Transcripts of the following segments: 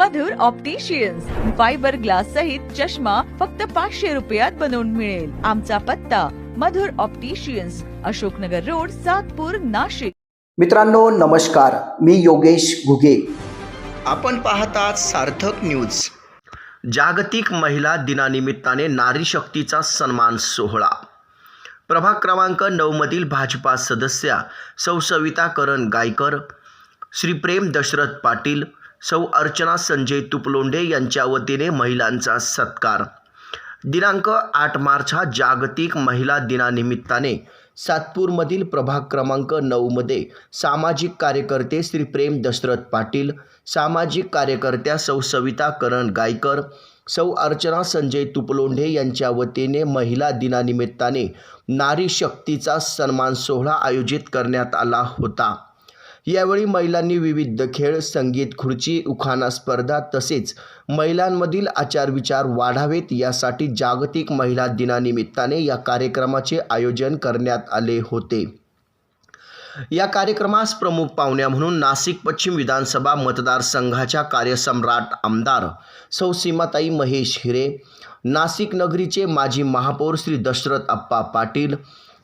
मधुर opticians fibre glass सहित चष्मा फक्त पाचशे रुपयात बनवून मिळेल. आमचा पत्ता मधुर ऑप्टिशियन्स अशोकनगर रोड सातपूर नाशिक. मित्रांनो नमस्कार. मी योगेश घुगे. आपण पाहतात सार्थक न्यूज जागतिक महिला दिनानिमित्ताने नारी शक्तीचा सन्मान सोहळा. प्रभाग क्रमांक नऊमधील भाजपा सदस्या सौ सविता करण गायकर श्री प्रेम दशरथ पाटील सौ अर्चना संजय तुपलोंडे यांच्या वतीने महिलांचा सत्कार. दिनांक आठ मार्च हा जागतिक महिला दिनानिमित्ताने सातपूरमधील प्रभाग क्रमांक नऊमध्ये सामाजिक कार्यकर्ते श्री प्रेम दशरथ पाटील सामाजिक कार्यकर्त्या सौ सविता करण गायकर सौ अर्चना संजय तुपलोंढे यांच्या वतीने महिला दिनानिमित्ताने नारी शक्तीचा सन्मान सोहळा आयोजित करण्यात आला होता. यावेळी महिलांनी विविध खेळ संगीत खुर्ची उखाणा स्पर्धा तसेच महिलांमधील आचारविचार वाढावेत. यासाठी जागतिक महिला दिनानिमित्ताने या कार्यक्रमाचे आयोजन करण्यात आले होते. या कार्यक्रमास प्रमुख पाहुण्या म्हणून नाशिक पश्चिम विधानसभा मतदारसंघाच्या कार्यसम्राट आमदार सौ सीमाताई महेश हिरे नाशिक नगरीचे माजी महापौर श्री दशरथ अप्पा पाटील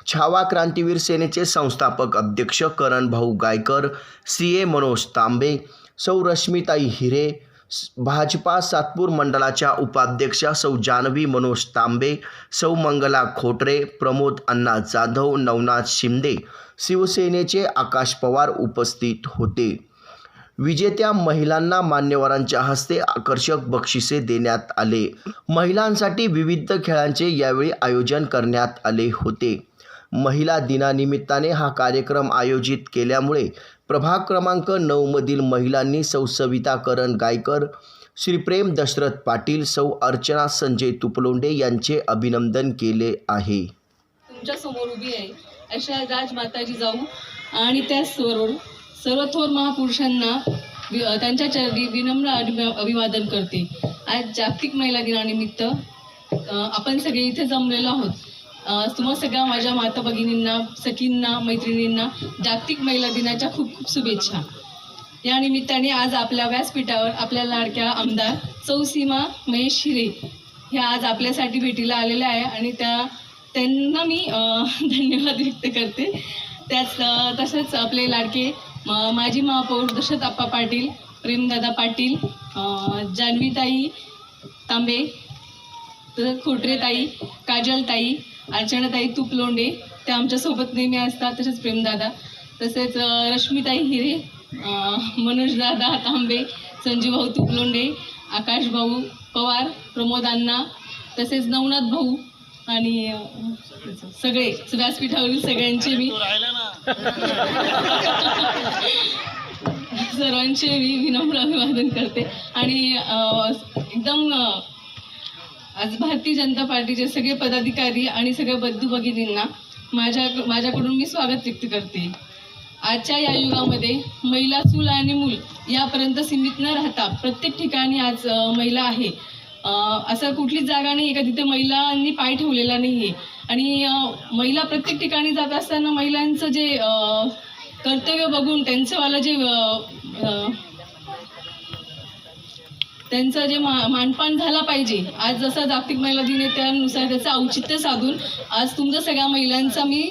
छावा क्रांतीवीर सेनेचे संस्थापक अध्यक्ष करण भाऊ गायकर सी ए मनोज तांबे सौ रश्मीताई हिरे भाजपा सातपूर मंडळाच्या उपाध्यक्षा सौ जानवी मनोज तांबे सौ मंगला खोटरे प्रमोद अण्णा जाधव नवनाथ शिंदे शिवसेनेचे आकाश पवार उपस्थित होते. विजेत्या महिलांना मान्यवरांच्या हस्ते आकर्षक बक्षिसे देण्यात आले. महिलांसाठी विविध खेळांचे यावेळी आयोजन करण्यात आले होते. महिला दिनानिमित्ताने हा कार्यक्रम आयोजित केल्यामुळे प्रभाग क्रमांक नऊमधील महिलांनी सौ सविता करण गायकर श्री प्रेम दशरथ पाटील सौ अर्चना संजय तुपलोंडे यांचे अभिनंदन केले आहे. तुमच्यासमोर उभी आहे अशा राजमाताजी जाऊ आणि त्याचबरोबर सर्व थोर महापुरुषांना त्यांच्या चरणी विनम्र अभिवादन करते. आज जागतिक महिला दिनानिमित्त आपण सगळे इथे जमलेलो आहोत. अं, तुम्हा सगळ्या माझ्या माता भगिनींना सखींना मैत्रिणींना जागतिक महिला दिनाच्या खूप खूप शुभेच्छा. या निमित्ताने आज आपल्या व्यासपीठावर आपल्या लाडक्या आमदार चौसीमा महेश शिरे ह्या आज आपल्यासाठी भेटीला आलेल्या आहे आणि त्या त्यांना मी धन्यवाद व्यक्त करते. त्याच तसंच आपले लाडके म- माजी महापौर दशरथ आप्पा पाटील प्रेमदादा पाटील जान्हवीताई तांबे तसंच खोटरेताई काजलताई अर्चनाताई तुपलोंडे त्या आमच्यासोबत नेहमी असतात तसेच प्रेमदादा तसेच रश्मिताई हिरे मनोजदादा तांबे संजीवभाऊ तुपलोंडे आकाश भाऊ पवार प्रमोद अण्णा तसेच नवनाथ भाऊ आणि सगळे व्यासपीठावरील सगळ्यांचे मी. सर्वांचे मी विनम्र अभिवादन करते. आणि एकदम आज भारतीय जनता पार्टीचे सगळे पदाधिकारी आणि सगळ्या बंधू भगिनींना माझ्या माझ्याकडून मी स्वागत व्यक्त करते. आजच्या या युगामध्ये महिला चूल आणि मूल यापर्यंत सीमित न राहता प्रत्येक ठिकाणी आज महिला आहे. असं कुठलीच जागा नाही का तिथे महिलांनी पाय ठेवलेला नाही आहे आणि महिला प्रत्येक ठिकाणी जात असताना महिलांचं जे कर्तव्य बघून त्यांचंवालं जे त्यांचं जे मा मानपान झाला पाहिजे. आज जसा जागतिक महिला दिन आहे त्यानुसार त्याचं औचित्य साधून आज तुमच्या सगळ्या महिलांचा मी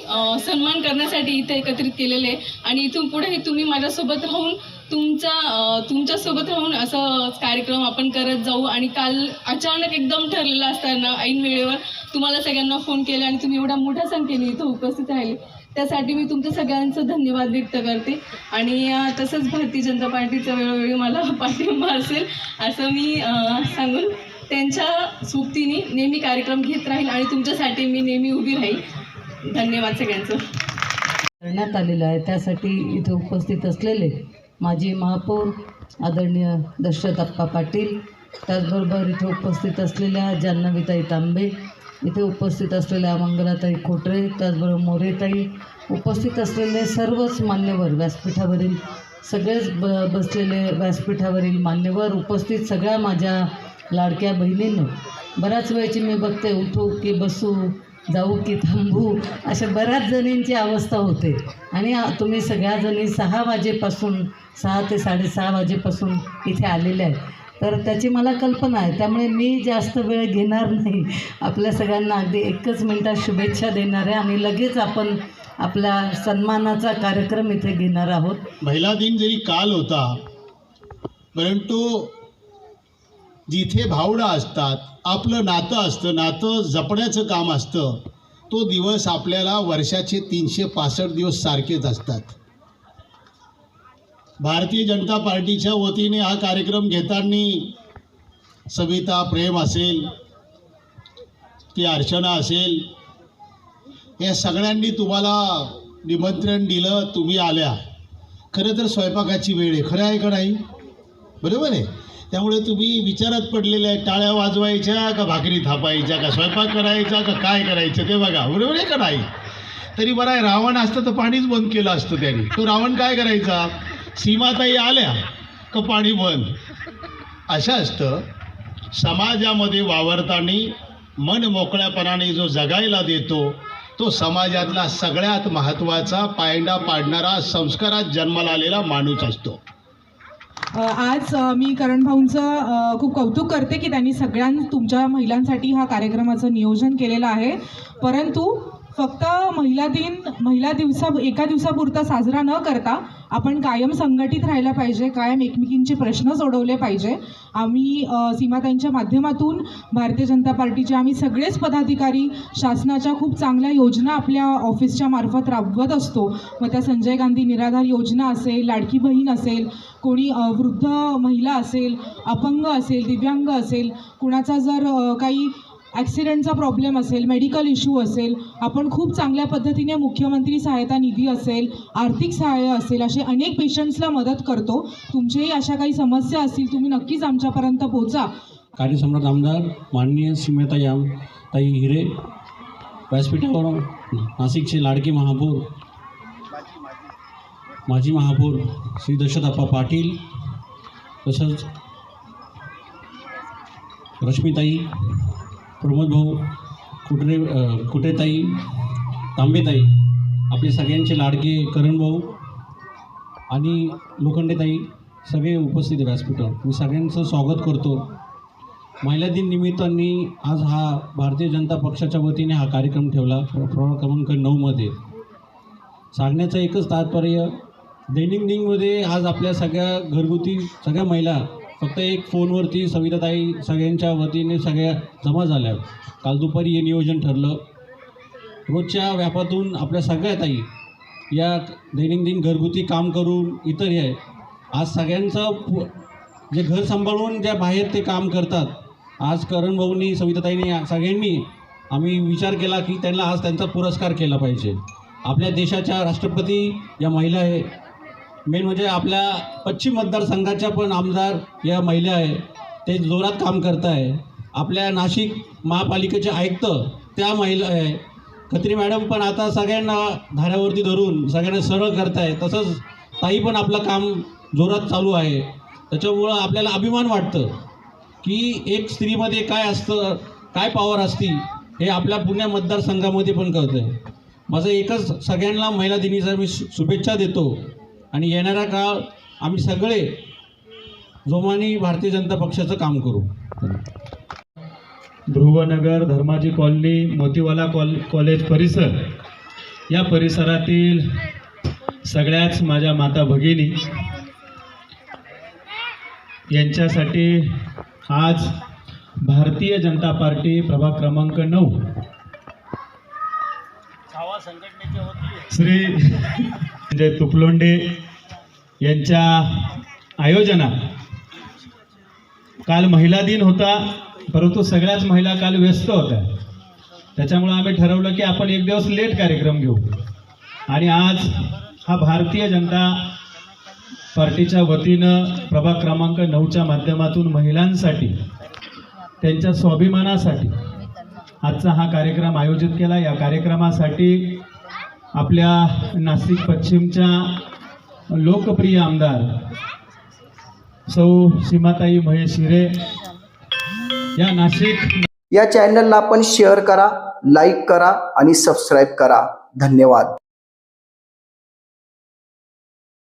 सन्मान करण्यासाठी इथे एकत्रित केलेले आहे. आणि इथून पुढेही तुम्ही माझ्यासोबत राहून तुमच्या तुमच्यासोबत राहून असं कार्यक्रम आपण करत जाऊ. आणि काल अचानक एकदम ठरलेलं असताना ऐन वेळेवर तुम्हाला सगळ्यांना फोन केला आणि तुम्ही एवढ्या मोठ्या संख्येने इथं उपस्थित राहिले. त्यासाठी मी तुमच्या सगळ्यांचं धन्यवाद व्यक्त करते. आणि तसंच भारतीय जनता पार्टीचा वेळोवेळी मला पाठिंबा असेल असं मी सांगून त्यांच्या सोबतीने नेहमी कार्यक्रम घेत राहील आणि तुमच्यासाठी मी नेहमी उभी राहील. धन्यवाद सगळ्यांचं. करण्यात आलेलं आहे. त्यासाठी इथे उपस्थित असलेले माजी महापौर आदरणीय दशरथ अप्पा पाटील त्याचबरोबर इथे उपस्थित असलेल्या जान्हवीताई तांबे इथे उपस्थित असलेल्या मंगलाताई खोटरे त्याचबरोबर मोरेताई उपस्थित असलेले सर्वच मान्यवर व्यासपीठावरील सगळेच ब बसलेले व्यासपीठावरील मान्यवर उपस्थित सगळ्या माझ्या लाडक्या बहिणींनो. बऱ्याच वेळची मी बघते उठू की बसू जाऊ की थांबू अशा बऱ्याच जणींची अवस्था होते. आणि तुम्ही सगळ्या जणी सहा वाजेपासून सहा ते साडेसहा वाजेपासून इथे आलेल्या आहेत. तर त्याची मला कल्पना आहे. त्यामुळे मी जास्त वेळ घेणार नाही. आपल्या सगळ्यांना अगदी एकच मिनटात शुभेच्छा देणार आहे आणि लगेच आपण आपला सन्मानाचा कार्यक्रम इथे घेणार आहोत. महिला दिन जरी काल होता परंतु जिथे भावडा असतात आपलं नातं असतं नातं जपण्याचं काम असतं तो दिवस आपल्याला वर्षाचे तीनशे पासष्ट दिवस सारखेच असतात. भारतीय जनता पार्टीच्या वतीने हा कार्यक्रम घेताना सविता प्रेम असेल ती अर्चना असेल या सगळ्यांनी तुम्हाला निमंत्रण दिलं तुम्ही आल्या. खरं तर स्वयंपाकाची वेळ आहे खरं आहे का नाही? बरोबर आहे. त्यामुळे तुम्ही विचारात पडलेले आहे टाळ्या वाजवायच्या का भाकरी थापायच्या का स्वयंपाक करायचा का काय करायचं ते बघा. बरोबर आहे का नाही? तरी बरं आहे रावण असतं तर पाणीच बंद केलं असतं त्यांनी. तो रावण काय करायचा? सीमाताई आल्या का पाणी बंद? असं असतं समाजामध्ये वावरताना मन मोकळ्यापणाने जो जगायला देतो तो समाजातला सगळ्यात महत्त्वाचा पायंडा पाडणारा संस्कारात जन्माला आलेला माणूस असतो. आज मी करण भाऊंचं खूप कौतुक करते की त्यांनी सगळ्यां तुमच्या महिलांसाठी हा कार्यक्रमाचं नियोजन केलेलं आहे. परंतु फक्त महिला दिन महिला दिवसा एका दिवसापुरता साजरा न करता आपण कायम संघटित राहायला पाहिजे कायम एकमेकींचे प्रश्न सोडवले पाहिजे. आम्ही सीमाताईंच्या माध्यमातून भारतीय जनता पार्टीचे आम्ही सगळेच पदाधिकारी शासनाच्या खूप चांगल्या योजना आपल्या ऑफिसच्या मार्फत राबवत असतो. मग त्या संजय गांधी निराधार योजना असेल लाडकी बहीण असेल कोणी वृद्ध महिला असेल अपंग असेल दिव्यांग असेल कुणाचा जर काही ॲक्सिडेंटचा प्रॉब्लेम असेल मेडिकल इश्यू असेल आपण खूप चांगल्या पद्धतीने मुख्यमंत्री सहायता निधी असेल आर्थिक सहाय्य असेल असे अनेक पेशंट्सला मदत करतो. तुमच्याही अशा काही समस्या असतील तुम्ही नक्कीच आमच्यापर्यंत पोहोचा. कार्यसम्राट आमदार माननीय सीमेता याम ताई हिरे व्यासपीठावर नाशिकचे लाडके महापौर माजी महापौर श्री दशरथप्पा पाटील तसंच रश्मीताई प्रमोद भाऊ कुटरे कुठेताई कुटेताई तांबेताई आपले सगळ्यांचे लाडके करण भाऊ आणि लोखंडेताई सगळे उपस्थित व्यासपीठावर. मी सगळ्यांचं स्वागत करतो. महिला दिन निमित्ताने आज हा भारतीय जनता पक्षाच्या वतीने हा कार्यक्रम ठेवला. प्र- प्रभाग क्रमांक नऊमध्ये सांगण्याचं एकच तात्पर्य दैनंदिनमध्ये आज आपल्या सगळ्या घरगुती सगळ्या महिला फक्त एक फोनवरती सविताताई सगळ्यांच्या वतीने सगळ्या जमा झाल्या. काल दुपारी हे नियोजन ठरलं. रोजच्या व्यापातून आपल्या सगळ्या ताई या दैनंदिन घरगुती काम करून इतर हे आज सगळ्यांचं पु- जे घर सांभाळून ज्या बाहेर ते काम करतात. आज करण भाऊनी सविताताईंनी सगळ्यांनी आम्ही विचार केला की त्यांना आज त्यांचा पुरस्कार केला पाहिजे. आपल्या देशाच्या राष्ट्रपती या महिला आहे मेन म्हणजे आपल्या पश्चिम मतदारसंघाच्या पण आमदार या महिला आहे. ते जोरात काम करत आहे आपल्या नाशिक महापालिकेचे आयुक्त त्या महिला आहे. खत्री मॅडम पण आता सगळ्यांना धाऱ्यावरती धरून सगळ्यांना सरळ करत आहे तसंच ताई पण आपलं काम जोरात चालू आहे. त्याच्यामुळं आपल्याला अभिमान वाटतं की एक स्त्रीमध्ये काय असतं काय पॉवर असती हे आपल्या पुण्या मतदारसंघामध्ये पण कळतं आहे माझं एकच सगळ्यांना महिला दिनीचा मी शुभेच्छा देतो. आणि येणारा काळ आम्ही सगळे जोमाने भारतीय जनता पक्षाचं काम करू. Dhruvnagar Dharmaji colony Motiwala call college परिसर. या परिसरातील सगळ्याच माझ्या माता भगिनी यांच्यासाठी आज भारतीय जनता पार्टी प्रभाग क्रमांक नऊ. श्री संजय तुपलोंडे यांच्या आयोजनात काल महिला दिन होता परंतु सगळ्याच महिला काल व्यस्त होत्या. त्याच्यामुळं आम्ही ठरवलं की आपण एक दिवस लेट कार्यक्रम घेऊ. आणि आज हा भारतीय जनता पार्टीच्या वतीनं प्रभाग क्रमांक नऊच्या माध्यमातून महिलांसाठी त्यांच्या स्वाभिमानासाठी आजचा हा कार्यक्रम आयोजित केला. या कार्यक्रमासाठी आपल्या नाशिक पश्चिमच्या लोकप्रिय आमदार सौ सीमाताई महेश हिरे या नाशिक या चॅनलला आपण शेअर करा लाईक करा आणि सबस्क्राईब करा. धन्यवाद.